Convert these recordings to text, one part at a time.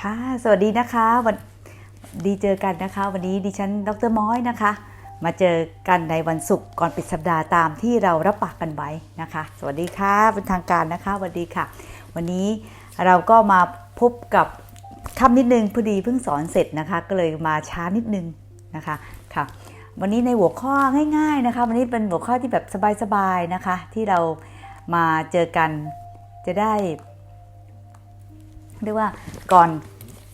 ค่ะ สวัสดีนะคะวันดีเจอกันนะคะ วันนี้ดิฉันดรม้อยนะคะ มาเจอกันในวันศุกร์ก่อนปิดสัปดาห์ตามที่เรารับปากกันไว้นะคะ สวัสดีค่ะเป็นทางการนะคะสวัสดีค่ะ วันนี้เราก็มาพบกับค่ำนิดนึงพอดีเพิ่งสอนเสร็จนะคะ ก็เลยมาช้านิดนึงนะคะค่ะ วันนี้ในหัวข้อง่ายๆนะคะ วันนี้เป็นหัวข้อที่แบบสบายๆนะคะ ที่เรามาเจอกันจะได้ เรียกว่าก่อน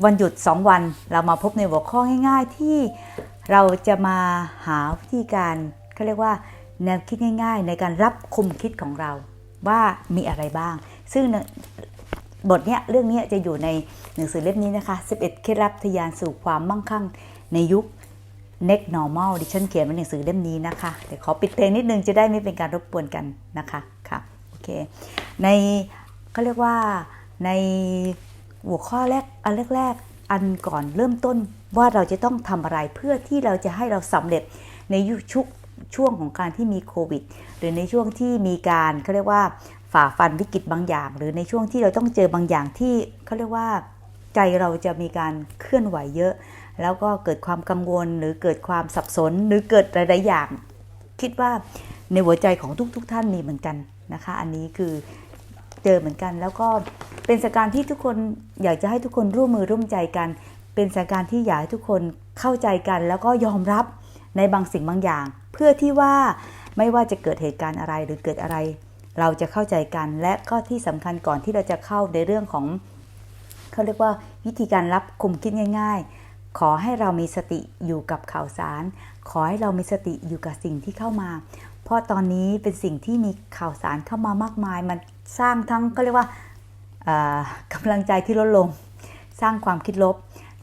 วันหยุด 2 วันเรามาพบในหัวข้อง่ายๆ ที่เราจะมาหาวิธีการเขาเรียกว่าแนวคิดง่าย ๆ ในการรับคุมคิดของเราว่ามีอะไรบ้าง ซึ่งบทเนี้ยเรื่องนี้จะอยู่ในหนังสือเล่มนี้นะคะ 11 เคล็ดลับทยานสู่ความมั่งคั่งในยุค next normal ดิฉันเขียนเป็นหนังสือเล่มนี้นะคะเดี๋ยวขอปิดเพลงนิดนึงจะได้ไม่เป็นการรบกวนกันนะคะค่ะโอเคในเขาเรียกว่าใน หัวข้อแรกอันแรกๆ อันก่อนเริ่มต้นว่าเราจะต้องทำอะไรเพื่อที่เราจะให้เราสำเร็จในยุคชุกช่วงของการที่มีโควิด หรือในช่วงที่มีการเขาเรียกว่าฝ่าฟันวิกฤตบางอย่าง หรือในช่วงที่เราต้องเจอบางอย่างที่เขาเรียกว่าใจเราจะมีการเคลื่อนไหวเยอะ แล้วก็เกิดความกังวลหรือเกิดความสับสน หรือเกิดหลายๆอย่าง คิดว่าในหัวใจของทุกๆทท่านมีเหมือนกันนะคะ อันนี้คือ เจอเหมือนกัน แล้วก็เป็นสถานการณ์ที่ทุกคนอยากจะให้ทุกคนร่วมมือร่วมใจกัน เป็นสถานการณ์ที่อยากให้ทุกคนเข้าใจกัน แล้วก็ยอมรับในบางสิ่งบางอย่าง เพื่อที่ว่าไม่ว่าจะเกิดเหตุการณ์อะไรหรือเกิดอะไร เราจะเข้าใจกัน และก็ที่สำคัญก่อนที่เราจะเข้าในเรื่องของเขาเรียกว่าวิธีการรับคุมคิดง่าย ๆ ขอให้เรามีสติอยู่กับข่าวสาร ขอให้เรามีสติอยู่กับสิ่งที่เข้ามา เพราะตอนนี้เป็นสิ่งที่มีข่าวสารเข้ามามากมาย มัน สร้างทั้งก็เรียกว่ากำลังใจที่ลดลง สร้างความคิดลบ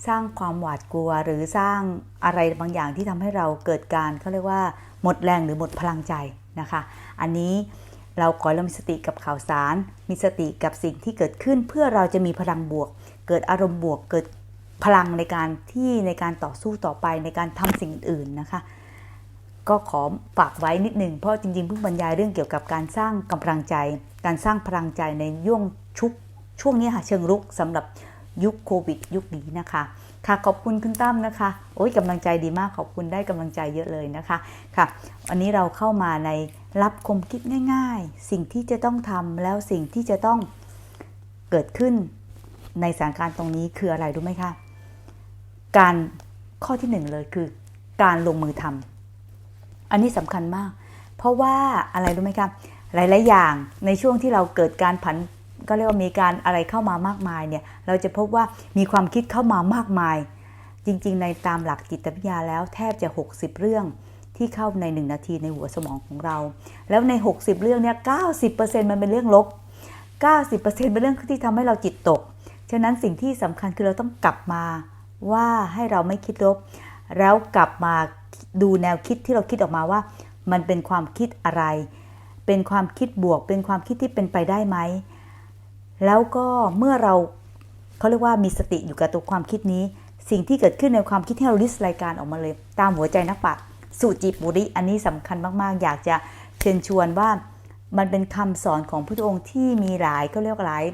สร้างความหวาดกลัว หรือสร้างอะไรบางอย่างที่ทำให้เราเกิดการเขาเรียกว่าหมดแรงหรือหมดพลังใจนะคะ อันนี้เราขอเรามีสติกับข่าวสาร มีสติกับสิ่งที่เกิดขึ้น เพื่อเราจะมีพลังบวก เกิดอารมณ์บวก เกิดพลังในการที่ในการต่อสู้ต่อไปในการทำสิ่งอื่นนะคะ ก็ขอฝากไว้นิดหนึ่งเพราะจริงๆเพิ่งบรรยายเรื่องเกี่ยวกับการสร้างกำลังใจ การสร้างพลังใจในย่วงชุกช่วงนี้ค่ะเชิงรุกสำหรับยุคโควิด ยุคนี้นะคะ ค่ะขอบคุณคุณตั้มนะคะ โอ้ยกำลังใจดีมากขอบคุณได้กำลังใจเยอะเลยนะคะค่ะวันนี้เราเข้ามาในรับคมคิดง่าย ๆ สิ่งที่จะต้องทำแล้วสิ่งที่จะต้องเกิดขึ้นในสถานการณ์ตรงนี้คืออะไรรู้ไหมคะ การข้อที่หนึ่งเลยคือ การลงมือทำ อันนี้สำคัญมาก เพราะว่าอะไรรู้ไหมครับหลาย ๆ อย่างในช่วงที่เราเกิดการผันก็เรียกว่ามีการอะไรเข้ามามากมายเนี่ยเราจะพบว่ามีความคิดเข้ามามากมาย จริง ๆ ในตามหลักจิตวิทยาแล้วแทบจะ 60 เรื่องที่เข้าใน 1 นาทีในหัวสมองของเรา แล้วใน 60 เรื่องเนี่ย90%มันเป็นเรื่องลบ 90%เป็นเรื่องที่ทำให้เราจิตตก ฉะนั้นสิ่งที่สำคัญคือเราต้องกลับมาว่าให้เราไม่คิดลบ แล้วกลับมาดูแนวคิดที่เราคิดออกมาว่า มันเป็นความคิดอะไร เป็นความคิดบวก เป็นความคิดที่เป็นไปได้ไหม แล้วก็เมื่อเราเขาเรียกว่ามีสติอยู่กับตัวความคิดนี้ สิ่งที่เกิดขึ้นในความคิดที่เราลิสต์รายการออกมาเลย ตามหัวใจนักปราชญ์สุจิบุริ อันนี้สำคัญมาก ๆ อยากจะเชิญชวนว่ามันเป็นคำสอนของพระองค์ที่มีหลายก็เรียกหลาย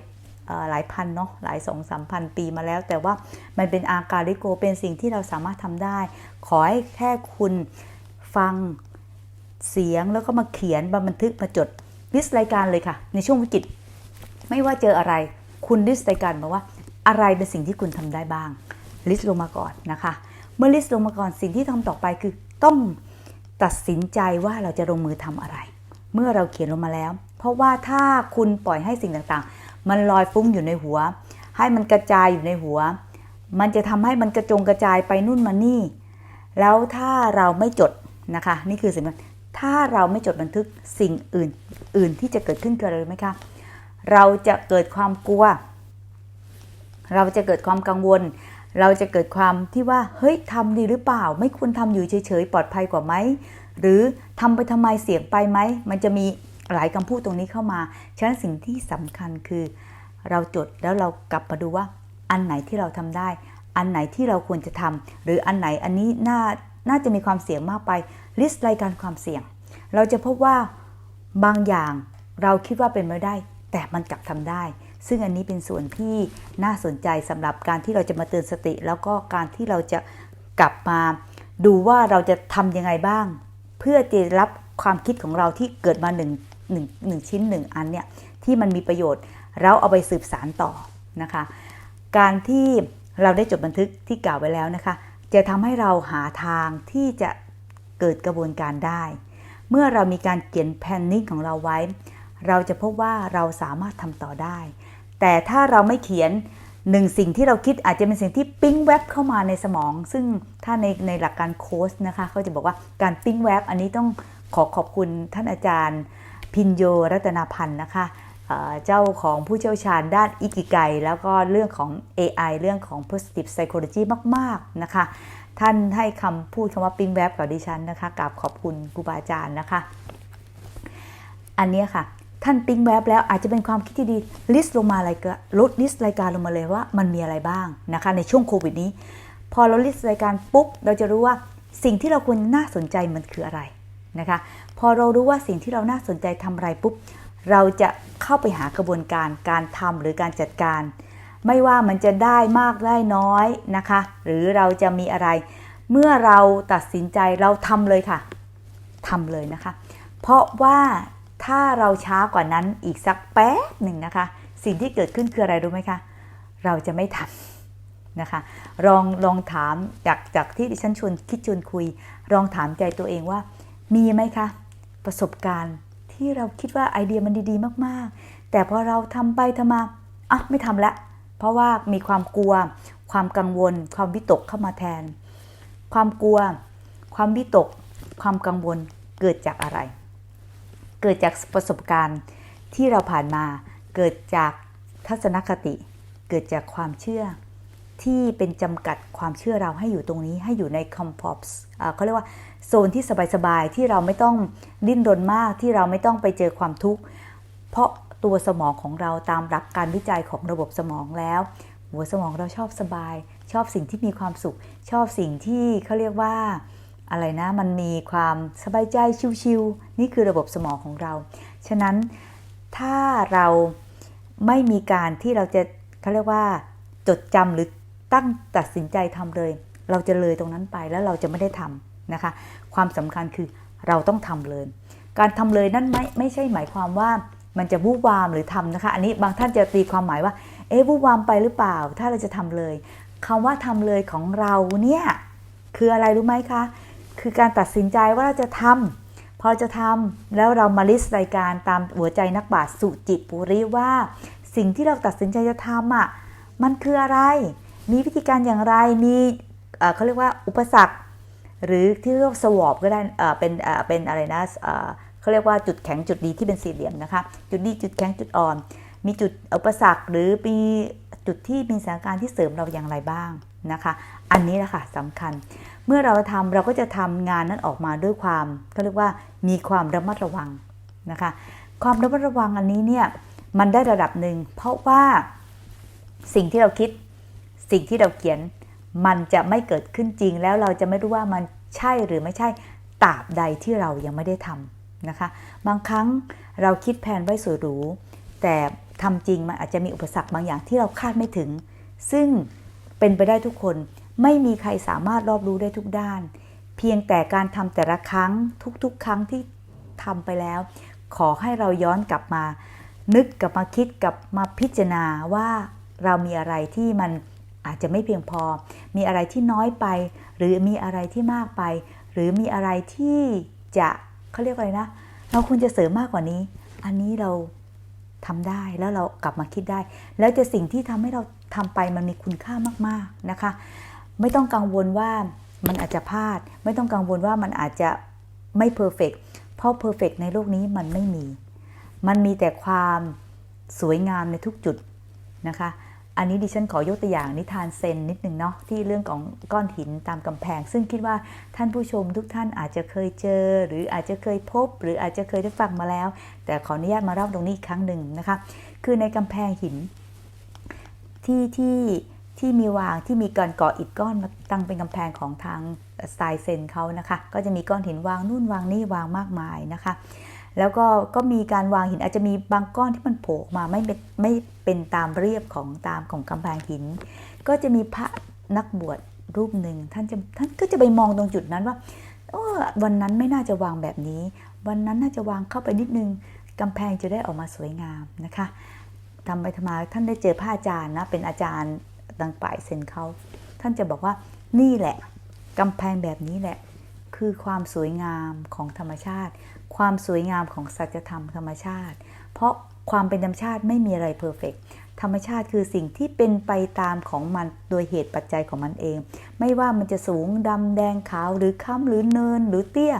หลายพันเนาะหลายสองสามพันปีมาแล้ว แต่ว่ามันเป็นอาการลิโกเป็นสิ่งที่เราสามารถทำได้ ขอให้แค่คุณฟังเสียงแล้วก็มาเขียนบันทึกมาจดลิสต์รายการเลยค่ะ ในช่วงวิกฤตไม่ว่าเจออะไร คุณลิสต์รายการมาว่า อะไรเป็นสิ่งที่คุณทำได้บ้าง ลิสต์ลงมาก่อนนะคะ เมื่อลิสต์ลงมาก่อนสิ่งที่ทำต่อไปคือต้องตัดสินใจว่าเราจะลงมือทำอะไร เมื่อเราเขียนลงมาแล้ว เพราะว่าถ้าคุณปล่อยให้สิ่งต่างๆ มันลอยฟุ้งอยู่ในหัว ให้มันกระจายอยู่ในหัว มันจะทำให้มันกระจงกระจายไปนู่นมานี่ แล้วถ้าเราไม่จดนะคะ นี่คือสิ่งถ้าเราไม่จดบันทึกสิ่งอื่นอื่นที่จะเกิดขึ้นคืออะไรรู้ไหมคะ เราจะเกิดความกลัว เราจะเกิดความกังวล เราจะเกิดความที่ว่า เฮ้ยทำดีหรือเปล่า ไม่ควรทำอยู่เฉยๆ ปลอดภัยกว่าไหม หรือทำไปทำไมเสี่ยงไปไหม มันจะมี หลายคำพูดตรงนี้เข้ามา ฉะนั้นสิ่งที่สำคัญคือเราจดแล้วเรากลับมาดูว่าอันไหนที่เราทำได้ อันไหนที่เราควรจะทำหรืออันไหนอันนี้น่าน่าจะมีความเสี่ยงมากไปลิสต์รายการความเสี่ยง เราจะพบว่าบางอย่างเราคิดว่าเป็นไม่ได้ แต่มันกลับทำได้ ซึ่งอันนี้เป็นส่วนที่น่าสนใจสำหรับการที่เราจะมาเตือนสติ แล้วก็การที่เราจะกลับมาดูว่าเราจะทำยังไงบ้าง เพื่อจะรับความคิดของเราที่เกิดมาหนึ่ง หนึ่งหนึ่งชิ้นหนึ่งอันเนี่ยที่มันมีประโยชน์ เราเอาไปสืบสารต่อนะคะ การที่เราได้จดบันทึกที่กล่าวไว้แล้วนะคะ จะทำให้เราหาทางที่จะเกิดกระบวนการได้ เมื่อเรามีการเขียนแพนนิ่งของเราไว้ เราจะพบว่าเราสามารถทำต่อได้ แต่ถ้าเราไม่เขียนหนึ่งสิ่งที่เราคิดอาจจะเป็นสิ่งที่ปิ้งแวบเข้ามาในสมอง ซึ่งถ้าในในหลักการโค้ชนะคะเขาจะบอกว่าการปิ้งแวบอันนี้ต้องขอขอบคุณท่านอาจารย์ พินโยรัตนาพันธ์นะคะเจ้าของผู้เชี่ยวชาญด้านอิกิไกแล้วก็เรื่องของ AI เรื่องของ positive psychology มาก ๆ นะคะ ท่านให้คำพูดคำว่าปิ้งแวบกับดิฉันนะคะกราบขอบคุณครูบาอาจารย์นะคะ อันนี้ค่ะ ท่านปิ้งแวบแล้วอาจจะเป็นความคิดที่ดีลิสต์ลงมาอะไรก็ลดลิสต์รายการลงมาเลยว่ามันมีอะไรบ้างนะคะ ในช่วงโควิดนี้ พอเราลิสต์รายการปุ๊บเราจะรู้ว่าสิ่งที่เราควรน่าสนใจมันคืออะไรนะคะ พอเรารู้ว่าสิ่งที่เราน่าสนใจทำอะไรปุ๊บ เราจะเข้าไปหากระบวนการการทำหรือการจัดการ ไม่ว่ามันจะได้มากได้น้อยนะคะ หรือเราจะมีอะไร เมื่อเราตัดสินใจเราทำเลยค่ะทำเลยนะคะ เพราะว่าถ้าเราช้ากว่านั้นอีกสักแป๊บหนึ่งนะคะ สิ่งที่เกิดขึ้นคืออะไรรู้ไหมคะ เราจะไม่ทำนะคะ ลองลองถามจากจากที่ดิฉันชวนคิดชวนคุยลองถามใจตัวเองว่า มีไหมคะ ประสบการณ์ที่เราคิดว่าไอเดียมันดีๆ มากๆ แต่พอเราทำไปทำมาอะไม่ทำละ เพราะว่ามีความกลัว ความกังวล ความวิตกเข้ามาแทน ความกลัว ความวิตก ความกังวลเกิดจากอะไร เกิดจากประสบการณ์ที่เราผ่านมา เกิดจากทัศนคติ เกิดจากความเชื่อ ที่เป็นจำกัดความเชื่อเราให้อยู่ตรงนี้ให้อยู่ในคอมฟอร์เขาเรียกว่าโซนที่สบายๆที่เราไม่ต้องดิ้นรนมากที่เราไม่ต้องไปเจอความทุกข์เพราะตัวสมองของเราตามหลักการวิจัยของระบบสมองแล้ว หัวสมองเราชอบสบาย ชอบสิ่งที่มีความสุข ชอบสิ่งที่เขาเรียกว่าอะไรนะมันมีความสบายใจชิวๆนี่คือระบบสมองของเรา ฉะนั้นถ้าเราไม่มีการที่เราจะเขาเรียกว่าจดจำหรือ ตั้งตัดสินใจทำเลย เราจะเลยตรงนั้นไปแล้วเราจะไม่ได้ทำนะคะ ความสำคัญคือเราต้องทำเลย การทำเลยนั่นไม่ไม่ใช่หมายความว่ามันจะวูบวามหรือทำนะคะ อันนี้บางท่านจะตีความหมายว่า เอ๊ะวูบวามไปหรือเปล่า ถ้าเราจะทำเลยคำว่าทำเลยของเราเนี่ยคืออะไรรู้ไหมคะ คือการตัดสินใจว่าเราจะทำพอจะทำแล้วเรามาลิสต์รายการตามหัวใจนักบาตสุจิปุริว่า สิ่งที่เราตัดสินใจจะทำอะมันคืออะไร มีวิธีการอย่างไร มีเขาเรียกว่าอุปสรรค หรือที่เรียกว่าสวอปก็ได้เป็นเป็นอะไรนะเขาเรียกว่าจุดแข็งจุดดีที่เป็นสี่เหลี่ยมนะคะ จุดดีจุดแข็งจุดอ่อน มีจุดอุปสรรคหรือมีจุดที่มีสถานการณ์ที่เสริมเราอย่างไรบ้างนะคะ อันนี้แหละค่ะสำคัญ เมื่อเราทำเราก็จะทำงานนั้นออกมาด้วยความเขาเรียกว่ามีความระมัดระวังนะคะ ความระมัดระวังอันนี้เนี่ยมันได้ระดับหนึ่งเพราะว่าสิ่งที่เราคิด สิ่งที่เราเขียนมันจะไม่เกิดขึ้นจริงแล้วเราจะไม่รู้ว่ามันใช่หรือไม่ใช่ตราบใดที่เรายังไม่ได้ทำนะคะ บางครั้งเราคิดแผนไว้สวยหรูแต่ทำจริงมันอาจจะมีอุปสรรคบางอย่างที่เราคาดไม่ถึง ซึ่งเป็นไปได้ทุกคนไม่มีใครสามารถรอบรู้ได้ทุกด้าน เพียงแต่การทำแต่ละครั้งทุกๆ ครั้งที่ทำไปแล้ว ขอให้เราย้อนกลับมา นึกกลับมาคิดกลับมาพิจารณาว่าเรามีอะไรที่มัน อาจจะไม่เพียงพอ มีอะไรที่น้อยไป หรือมีอะไรที่มากไป หรือมีอะไรที่จะเขาเรียกอะไรนะ เราควรจะเสริมมากกว่านี้ อันนี้เราทำได้แล้วเรากลับมาคิดได้ แล้วจะสิ่งที่ทำให้เราทำไปมันมีคุณค่ามากๆนะคะ ไม่ต้องกังวลว่ามันอาจจะพลาด ไม่ต้องกังวลว่ามันอาจจะไม่เพอร์เฟกเพราะเพอร์เฟกในโลกนี้มันไม่มี มันมีแต่ความสวยงามในทุกจุดนะคะ อันนี้ดิฉันขอยกตัวอย่างนิทานเซนนิดหนึ่งเนาะที่เรื่องของก้อนหินตามกำแพง ซึ่งคิดว่าท่านผู้ชมทุกท่านอาจจะเคยเจอ หรืออาจจะเคยพบ หรืออาจจะเคยได้ฟังมาแล้ว แต่ขออนุญาตมาเล่าตรงนี้อีกครั้งหนึ่งนะคะคือในกำแพงหิน ที่ที่ที่มีวางที่มีการก่ออิฐก้อนมาตั้งเป็นกำแพงของทางสไตล์เซนเขานะคะ ก็จะมีก้อนหินวางนู่นวางนี่วางมากมายนะคะ แล้วก็ก็มีการวางหินอาจจะมีบางก้อนที่มันโผล่ออกมาไม่เป็นไม่เป็นตามเรียบของตามของกำแพงหิน ก็จะมีพระนักบวชรูปหนึ่งท่านจะท่านก็จะไปมองตรงจุดนั้นว่าโอ้วันนั้นไม่น่าจะวางแบบนี้ วันนั้นน่าจะวางเข้าไปนิดนึงกำแพงจะได้ออกมาสวยงามนะคะทำไปทำมาท่านได้เจอพระอาจารย์นะเป็นอาจารย์ดังป่ายเซนเขาท่านจะบอกว่านี่แหละกำแพงแบบนี้แหละ คือความสวยงามของธรรมชาติ ความสวยงามของสัจธรรมธรรมชาติ เพราะความเป็นธรรมชาติไม่มีอะไรเพอร์เฟกธรรมชาติคือสิ่งที่เป็นไปตามของมันโดยเหตุปัจจัยของมันเอง ไม่ว่ามันจะสูงดำแดงขาวหรือค้ำหรือเนินหรือเตี้ย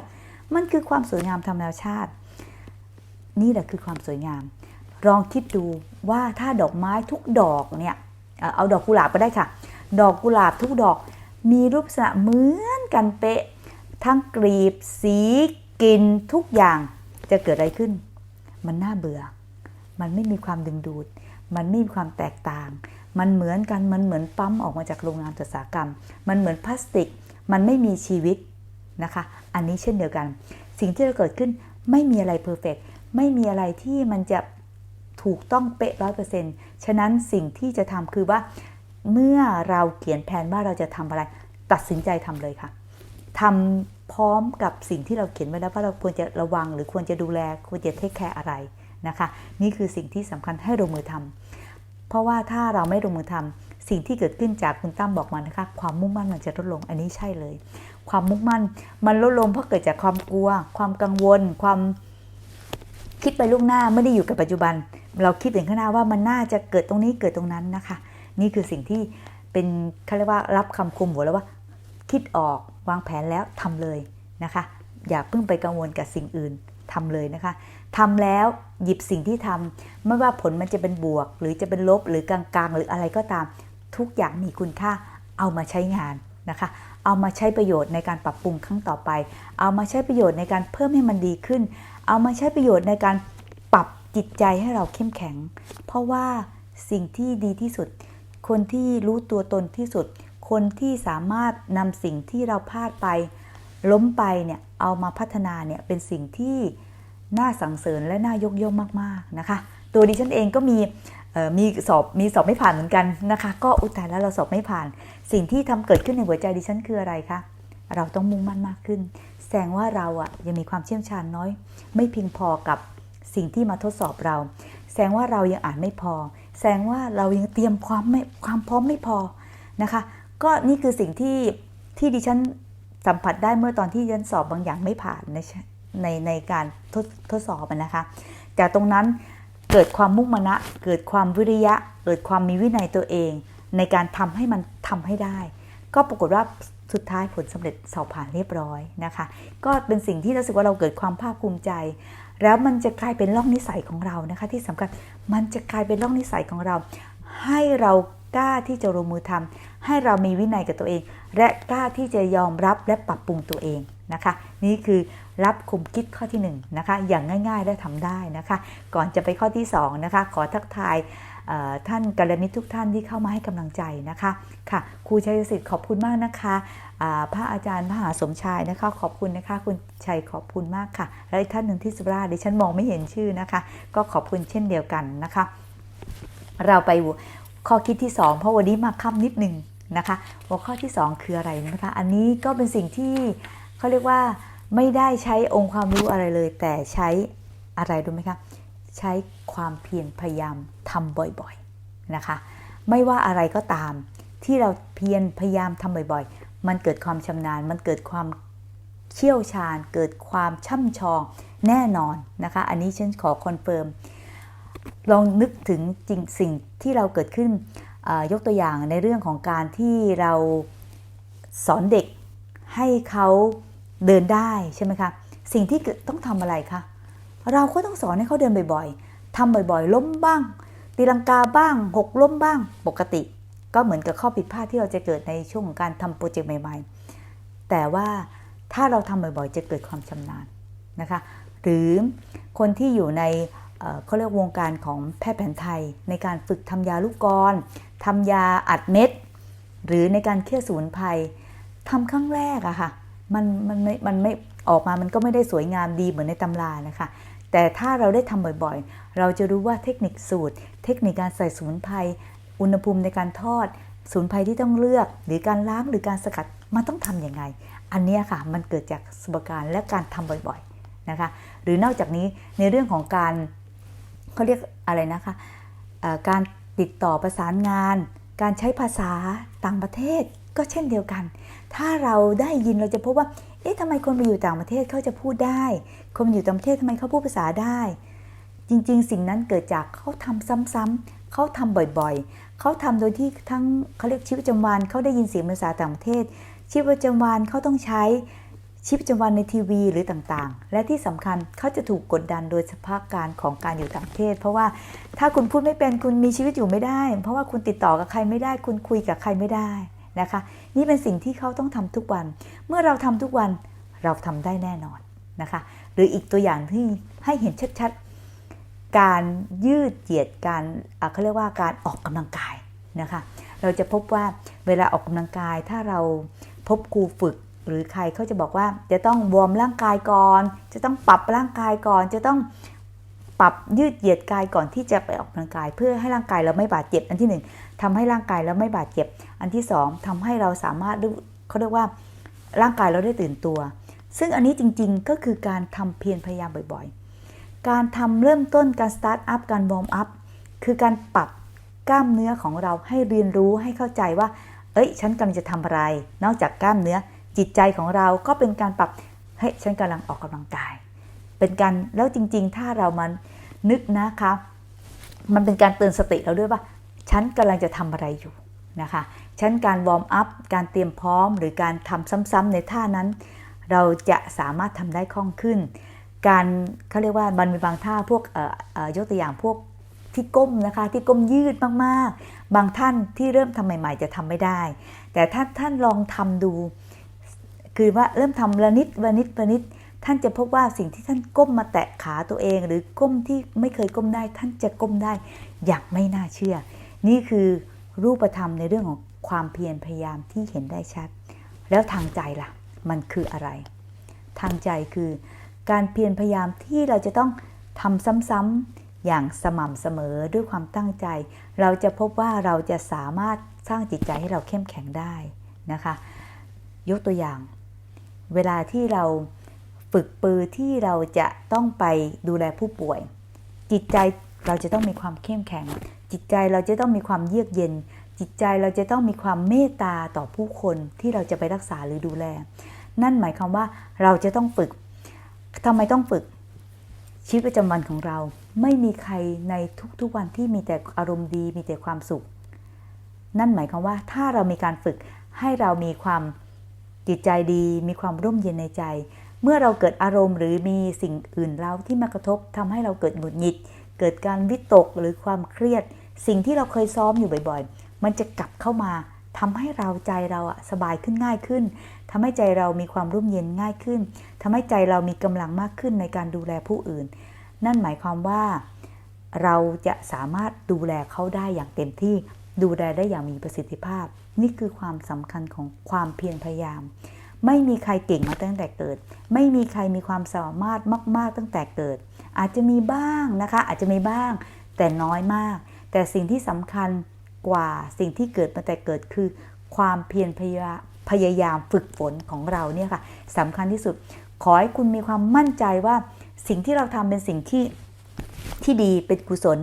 มันคือความสวยงามธรรมชาติ นี่แหละคือความสวยงาม ลองคิดดูว่าถ้าดอกไม้ทุกดอกเนี่ยเอาดอกกุหลาบก็ได้ค่ะ ดอกกุหลาบทุกดอกมีรูปลักษณะเหมือนกันเป๊ะ ทั้งกลีบ สีกลิ่นทุกอย่างจะเกิดอะไรขึ้น มันน่าเบื่อ มันไม่มีความดึงดูด มันไม่มีความแตกต่าง มันเหมือนกัน มันเหมือนปั๊มออกมาจากโรงงานอุตสาหกรรม มันเหมือนพลาสติก มันไม่มีชีวิตนะคะ อันนี้เช่นเดียวกัน สิ่งที่จะเกิดขึ้นไม่มีอะไรเพอร์เฟกไม่มีอะไรที่มันจะถูกต้องเป๊ะร้อยเปอร์เซ็นต์ฉะนั้นสิ่งที่จะทำคือว่า เมื่อเราเขียนแผนว่าเราจะทำอะไร ตัดสินใจทำเลยค่ะทำ พร้อมกับสิ่งที่เราเขียนไว้แล้วว่าเราควรจะระวัง หรือควรจะดูแลควรจะเทคแคร์อะไรนะคะ นี่คือสิ่งที่สำคัญให้ลงมือทำเพราะว่าถ้าเราไม่ลงมือทำสิ่งที่เกิดขึ้นจากคุณตั้มบอกมานะคะ ความมุ่งมั่นมันจะลดลงอันนี้ใช่เลย ความมุ่งมั่นมันลดลงเพราะเกิดจากความกลัว ความกังวล ความคิดไปล่วงหน้าไม่ได้อยู่กับปัจจุบัน เราคิดถึงข้างหน้าว่ามันน่าจะเกิดตรงนี้เกิดตรงนั้นนะคะ นี่คือสิ่งที่เป็นเขาเรียกว่ารับคำคุมหัวแล้วว่า คิดออก วางแผนแล้วทำเลยนะคะ อย่าเพิ่งไปกังวลกับสิ่งอื่นทำเลยนะคะทำแล้วหยิบสิ่งที่ทำไม่ว่าผลมันจะเป็นบวก หรือจะเป็นลบหรือกลางๆ หรืออะไรก็ตาม ทุกอย่างมีคุณค่าเอามาใช้งานนะคะ เอามาใช้ประโยชน์ในการปรับปรุงครั้งต่อไป เอามาใช้ประโยชน์ในการเพิ่มให้มันดีขึ้น เอามาใช้ประโยชน์ในการปรับจิตใจให้เราเข้มแข็ง เพราะว่าสิ่งที่ดีที่สุด คนที่รู้ตัวตนที่สุด คนที่สามารถนำสิ่งที่เราพลาดไป ล้มไปเนี่ยเอามาพัฒนาเนี่ยเป็นสิ่งที่น่าสังเสริญและน่ายกย่องมากๆนะคะ ตัวดิฉันเองก็มีมีสอบมีสอบไม่ผ่านเหมือนกันนะคะ ก็อุยตายแล้วเราสอบไม่ผ่าน สิ่งที่ทำเกิดขึ้นในหัวใจดิฉันคืออะไรคะเราต้องมุ่งมั่นมากขึ้น แสดงว่าเราอะยังมีความเชี่ยวชาญน้อย ไม่เพียงพอกับสิ่งที่มาทดสอบเรา แสดงว่าเรายังอ่านไม่พอ แสดงว่าเรายังเตรียมความไม่ความพร้อมไม่พอนะคะ ก็นี่คือสิ่งที่ที่ดิฉันสัมผัสได้เมื่อตอนที่ดิฉันสอบบางอย่างไม่ผ่านในในในการทดทดสอบนะคะจากตรงนั้นเกิดความมุ่งมนะเกิดความวิริยะ เกิดความมีวินัยตัวเอง ในการทำให้มันทำให้ได้ ก็ปรากฏว่าสุดท้ายผลสำเร็จสอบผ่านเรียบร้อยนะคะ ก็เป็นสิ่งที่รู้สึกว่าเราเกิดความภาคภูมิใจ แล้วมันจะกลายเป็นร่องนิสัยของเรานะคะ ที่สำคัญมันจะกลายเป็นร่องนิสัยของเรา ให้เรากล้าที่จะลงมือทำ ให้เรามีวินัยกับตัวเอง และกล้าที่จะยอมรับและปรับปรุงตัวเองนะคะ นี่คือรับคุมคิดข้อที่1นงนะคะอย่างง่ายๆและทำได้นะคะ ก่อนจะไปข้อที่2นะคะขอทักทายท่านกัลยาณมิตรทุกท่านที่เข้ามาให้กำลังใจนะคะค่ะครูชัยสิทธิ์ขอบคุณมากนะคะอ่าพระอาจารย์มหาสมชายนะคะขอบคุณนะคะคุณชัยขอบคุณมากค่ะ และอีกท่านหนึ่งที่สุราษฎร์ดิฉันมองไม่เห็นชื่อนะคะ ก็ขอบคุณเช่นเดียวกันนะคะ เราไปข้อคิดที่ 2 เพราะวันนี้มาค่ำนิดหนึ่ง นะคะหัวข้อที่ 2 คืออะไรนะคะอันนี้ก็เป็นสิ่งที่เขาเรียกว่าไม่ได้ใช้องค์ความรู้อะไรเลย แต่ใช้อะไรรู้ไหมคะใช้ความเพียรพยายามทำบ่อยๆนะคะ ไม่ว่าอะไรก็ตามที่เราเพียรพยายามทำบ่อยๆ มันเกิดความชำนาญ มันเกิดความเชี่ยวชาญ เกิดความช่ำชองแน่นอนนะคะ อันนี้ฉันขอคอนเฟิร์มลองนึกถึงจริงสิ่งที่เราเกิดขึ้น ยกตัวอย่างในเรื่องของการที่เราสอนเด็กให้เขาเดินได้ใช่ไหมคะสิ่งที่ต้องทำอะไรคะเราก็ต้องสอนให้เขาเดินบ่อยๆทำบ่อยๆ ล้มบ้าง ตีลังกาบ้าง หกล้มบ้าง ปกติ ก็เหมือนกับข้อผิดพลาดที่เราจะเกิดในช่วงของการทำโปรเจกต์ใหม่ ๆ แต่ว่าถ้าเราทำบ่อยๆ จะเกิดความชำนาญนะคะ หรือคนที่อยู่ใน เขาเรียกวงการของแพทย์แผนไทย ในการฝึกทำยาลูกกรทำยาอัดเม็ด หรือในการเคี่ยวสมุนไพรทำครั้งแรกอะค่ะมันมันไม่มันไม่ออกมามันก็ไม่ได้สวยงามดีเหมือนในตำรานะคะแต่ถ้าเราได้ทำบ่อยๆ เราจะรู้ว่าเทคนิคสูตร เทคนิคการใส่สมุนไพรอุณหภูมิในการทอดสมุนไพรที่ต้องเลือก หรือการล้างหรือการสกัดมันต้องทำยังไง อันนี้ค่ะมันเกิดจากประสบการณ์และการทำบ่อยๆนะคะหรือนอกจากนี้ในเรื่องของการ เขาเรียกอะไรนะคะการติดต่อประสานงาน การใช้ภาษาต่างประเทศก็เช่นเดียวกัน ถ้าเราได้ยินเราจะพบว่า เอ๊ะทำไมคนไปอยู่ต่างประเทศเขาจะพูดได้ คนไปอยู่ต่างประเทศทำไมเขาพูดภาษาได้ จริงๆ สิ่งนั้นเกิดจากเขาทำซ้ำๆเขาทำบ่อยๆ เขาทำโดยที่ทั้งเขาเรียกชีวิตประจำวันเขาได้ยินเสียงภาษาต่างประเทศ ชีวิตประจำวันเขาต้องใช้ ชีวิตประจำวันในทีวีหรือต่างๆ และที่สำคัญเขาจะถูกกดดันโดยสภาพการของการอยู่ต่างประเทศ เพราะว่าถ้าคุณพูดไม่เป็นคุณมีชีวิตอยู่ไม่ได้ เพราะว่าคุณติดต่อกับใครไม่ได้ คุณคุยกับใครไม่ได้นะคะ นี่เป็นสิ่งที่เขาต้องทำทุกวัน เมื่อเราทำทุกวันเราทำได้แน่นอนนะคะ หรืออีกตัวอย่างที่ให้เห็นชัดๆ การยืดเหยียดการเขาเรียกว่าการออกกำลังกายนะคะ เราจะพบว่าเวลาออกกำลังกายถ้าเราพบครูฝึก หรือใครเขาจะบอกว่าจะต้องวอร์มร่างกายก่อน จะต้องปรับร่างกายก่อน จะต้องปรับยืดเหยียดกายก่อนที่จะไปออกกำลังกาย เพื่อให้ร่างกายเราไม่บาดเจ็บ อันที่หนึ่งทำให้ร่างกายเราไม่บาดเจ็บ อันที่สองทำให้เราสามารถเขาเรียกว่าร่างกายเราได้ตื่นตัว ซึ่งอันนี้จริงๆก็คือการทำเพียรพยายามบ่อยๆ การทำเริ่มต้นการสตาร์ทอัพการวอร์มอัพคือการปรับกล้ามเนื้อของเราให้เรียนรู้ให้เข้าใจว่า เอ้ย ฉันกำลังจะทำอะไร นอกจากกล้ามเนื้อ จิตใจของเราก็เป็นการปรับเฮ้ยฉันกำลังออกกำลังกาย เป็นการแล้วจริง ๆ ถ้าเรามันนึกนะคะมันเป็นการเตือนสติเราด้วยว่า ฉันกำลังจะทำอะไรอยู่นะคะฉันการวอร์มอัพการเตรียมพร้อม หรือการทำซ้ำๆในท่านั้น เราจะสามารถทำได้คล่องขึ้น การเขาเรียกว่ามันมีบางท่าพวกเออยกตัวอย่างพวกที่ก้มนะคะที่ก้มยืดมากๆ บางท่านที่เริ่มทำใหม่ ๆ จะทำไม่ได้ แต่ถ้าท่านลองทำดู คือว่าเริ่มทำละนิดละนิดละนิด ท่านจะพบว่าสิ่งที่ท่านก้มมาแตะขาตัวเอง หรือก้มที่ไม่เคยก้มได้ ท่านจะก้มได้อย่างไม่น่าเชื่อ นี่คือรูปธรรมในเรื่องของความเพียรพยายามที่เห็นได้ชัด แล้วทางใจล่ะ มันคืออะไร ทางใจคือ การเพียรพยายามที่เราจะต้องทำซ้ำๆอย่างสม่ำเสมอด้วยความตั้งใจ เราจะพบว่าเราจะสามารถสร้างจิตใจให้เราเข้มแข็งได้นะคะ ยกตัวอย่าง เวลาที่เราฝึกปือที่เราจะต้องไปดูแลผู้ป่วย จิตใจเราจะต้องมีความเข้มแข็ง จิตใจเราจะต้องมีความเยือกเย็น จิตใจเราจะต้องมีความเมตตาต่อผู้คนที่เราจะไปรักษาหรือดูแล นั่นหมายความว่าเราจะต้องฝึกทำไมต้องฝึกชีวิตประจำวันของเรา ไม่มีใครในทุกๆวันที่มีแต่อารมณ์ดีมีแต่ความสุข นั่นหมายความว่าถ้าเรามีการฝึกให้เรามีความ จิตใจดีมีความร่มเย็นในใจ เมื่อเราเกิดอารมณ์หรือมีสิ่งอื่นเราที่มากระทบทำให้เราเกิดหงุดหงิด เกิดการวิตกหรือความเครียด สิ่งที่เราเคยซ้อมอยู่บ่อยๆ มันจะกลับเข้ามาทำให้เราใจเราอะสบายขึ้นง่ายขึ้นทำให้ใจเรามีความร่มเย็นง่ายขึ้นทำให้ใจเรามีกำลังมากขึ้นในการดูแลผู้อื่น นั่นหมายความว่า เราจะสามารถดูแลเขาได้อย่างเต็มที่ ดูแลได้อย่างมีประสิทธิภาพ นี่คือความสำคัญของความเพียรพยายาม ไม่มีใครเก่งมาตั้งแต่เกิด ไม่มีใครมีความสามารถมาก ๆ ตั้งแต่เกิด อาจจะมีบ้างนะคะ อาจจะมีบ้าง แต่น้อยมาก แต่สิ่งที่สำคัญกว่าสิ่งที่เกิดมาแต่เกิดคือ ความเพียรพยาพยายามฝึกฝนของเราเนี่ยค่ะสำคัญที่สุด ขอให้คุณมีความมั่นใจว่า สิ่งที่เราทำเป็นสิ่งที่ที่ดีเป็นกุศล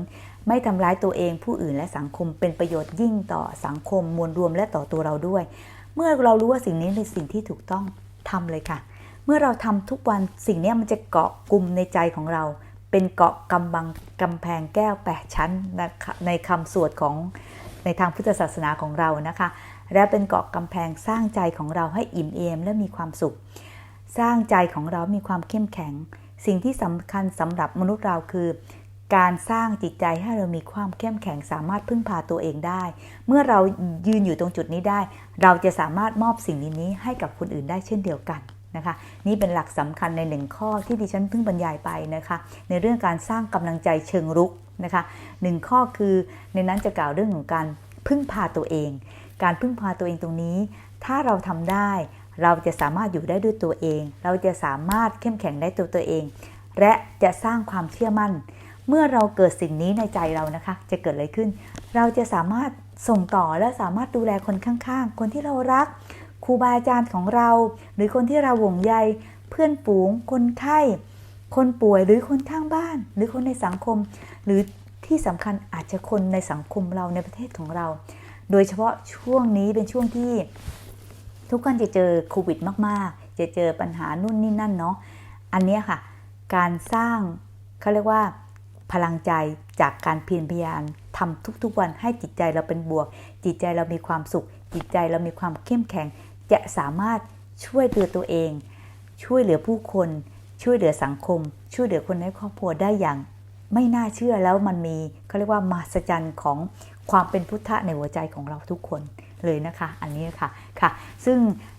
ไม่ทำร้ายตัวเองผู้อื่นและสังคมเป็นประโยชน์ยิ่งต่อสังคมมวลรวมและต่อตัวเราด้วย เมื่อเรารู้ว่าสิ่งนี้เป็นสิ่งที่ถูกต้องทำเลยค่ะ เมื่อเราทำทุกวันสิ่งนี้มันจะเกาะกลุ่มในใจของเรา เป็นเกาะกำบังกำแพงแก้วแปดชั้นนะคะในคำสวดของในทางพุทธศาสนาของเรานะคะ และเป็นเกาะกำแพงสร้างใจของเราให้อิ่มเอมและมีความสุข สร้างใจของเรามีความเข้มแข็ง สิ่งที่สำคัญสำหรับมนุษย์เราคือ การสร้างจิตใจให้เรามีความเข้มแข็งสามารถพึ่งพาตัวเองได้ เมื่อเรายืนอยู่ตรงจุดนี้ได้ เราจะสามารถมอบสิ่งนี้ให้กับคนอื่นได้เช่นเดียวกันนะคะ นี่เป็นหลักสำคัญในหนึ่งข้อที่ดิฉันเพิ่งบรรยายไปนะคะ ในเรื่องการสร้างกำลังใจเชิงรุกนะคะหนึ่งข้อคือในนั้นจะกล่าวเรื่องของการพึ่งพาตัวเอง การพึ่งพาตัวเองตรงนี้ ถ้าเราทำได้เราจะสามารถอยู่ได้ด้วยตัวเอง เราจะสามารถเข้มแข็งได้ตัวตัวเอง และจะสร้างความเชื่อมั่น เมื่อเราเกิดสิ่งนี้ในใจเรานะคะ จะเกิดอะไรขึ้น เราจะสามารถส่งต่อและสามารถดูแลคนข้างๆ คนที่เรารักครูบาอาจารย์ของเรา หรือคนที่เราห่วงใย เพื่อนฝูง คนไข้ คนป่วยหรือคนข้างบ้าน หรือคนในสังคม หรือที่สำคัญอาจจะคนในสังคมเราในประเทศของเรา โดยเฉพาะช่วงนี้เป็นช่วงที่ ทุกคนจะเจอโควิดมากๆ จะเจอปัญหานู่นนี่นั่นเนาะอันนี้ค่ะ การสร้างเขาเรียกว่า พลังใจจากการเพียรพยายามทำทุกๆวันให้จิตใจเราเป็นบวก จิตใจเรามีความสุข จิตใจเรามีความเข้มแข็ง จะสามารถช่วยเหลือตัวเอง ช่วยเหลือผู้คน ช่วยเหลือสังคม ช่วยเหลือคนในครอบครัวได้อย่าง ไม่น่าเชื่อแล้วมันมีเขาเรียกว่ามหัศจรรย์ของความเป็นพุทธะในหัวใจของเราทุกคนเลยนะคะ อันนี้ค่ะค่ะ ซึ่ง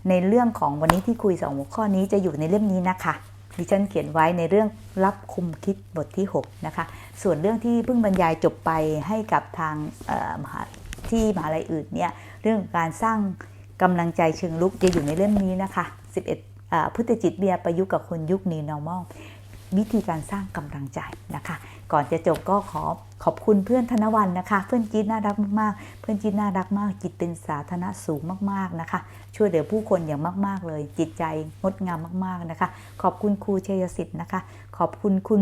ในเรื่องของวันนี้ที่คุยสองหัวข้อนี้จะอยู่ในเล่มนี้นะคะ ดิฉันเขียนไว้ในเรื่องรับคุมคิดบทที่ 6 นะคะ ส่วนเรื่องที่เพิ่งบรรยายจบไปให้กับทางมหาที่มหาลัยอื่นเนี่ยเรื่องการสร้างกำลังใจเชิงลุกจะอยู่ในเล่มนี้นะคะ 11อ่าพุทธจิตเบียประยุกต์กับคนยุคนี้ normal วิธีการสร้างกำลังใจนะคะก่อนจะจบก็ขอขอบคุณเพื่อนธนวันนะคะ เพื่อนจีดน่ารักมากๆ เพื่อนจีดน่ารักมาก จิตเป็นสาธารณะสูงมากๆนะคะ ช่วยเหลือผู้คนอย่างมาก ๆ เลย จิตใจงดงามมากๆนะคะ ขอบคุณครูเชยสิทธิ์นะคะ ขอบคุณคุณ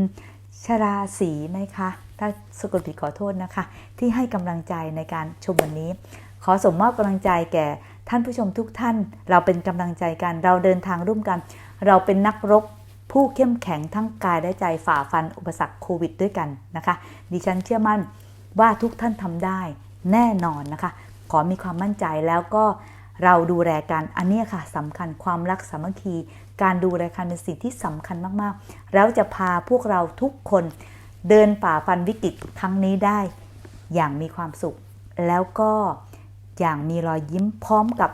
ชราศรีไหมคะ ถ้าสะกดผิดขอโทษนะคะ ที่ให้กำลังใจในการชมวันนี้ ขอส่งมอบกำลังใจแก่ท่านผู้ชมทุกท่าน เราเป็นกำลังใจกัน เราเดินทางร่วมกัน เราเป็นนักรบ ผู้เข้มแข็งทั้งกายและใจฝ่าฟันอุปสรรคโควิดด้วยกันนะคะ ดิฉันเชื่อมั่นว่าทุกท่านทำได้แน่นอนนะคะ ขอมีความมั่นใจแล้วก็เราดูแลกันอันนี้ค่ะสำคัญความรักสามัคคี การดูแลกันเป็นสิ่งที่สำคัญมากๆ แล้วจะพาพวกเราทุกคนเดินฝ่าฟันวิกฤตครั้งนี้ได้ อย่างมีความสุข แล้วก็อย่างมีรอยยิ้มพร้อมกับ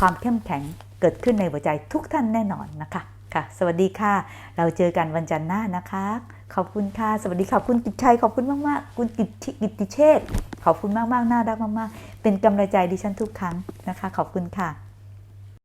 ความเข้มแข็งเกิดขึ้นในหัวใจทุกท่านแน่นอนนะคะ ค่ะ สวัสดีค่ะ เราเจอกันวันจันทร์หน้านะคะ ขอบคุณค่ะ สวัสดีค่ะคุณกิตชัย ขอบคุณมากๆ คุณกิตกิตติเชษฐ์ขอบคุณมากๆ น่ารักมากๆ เป็นกำลังใจดิฉันทุกครั้งนะคะ ขอบคุณค่ะ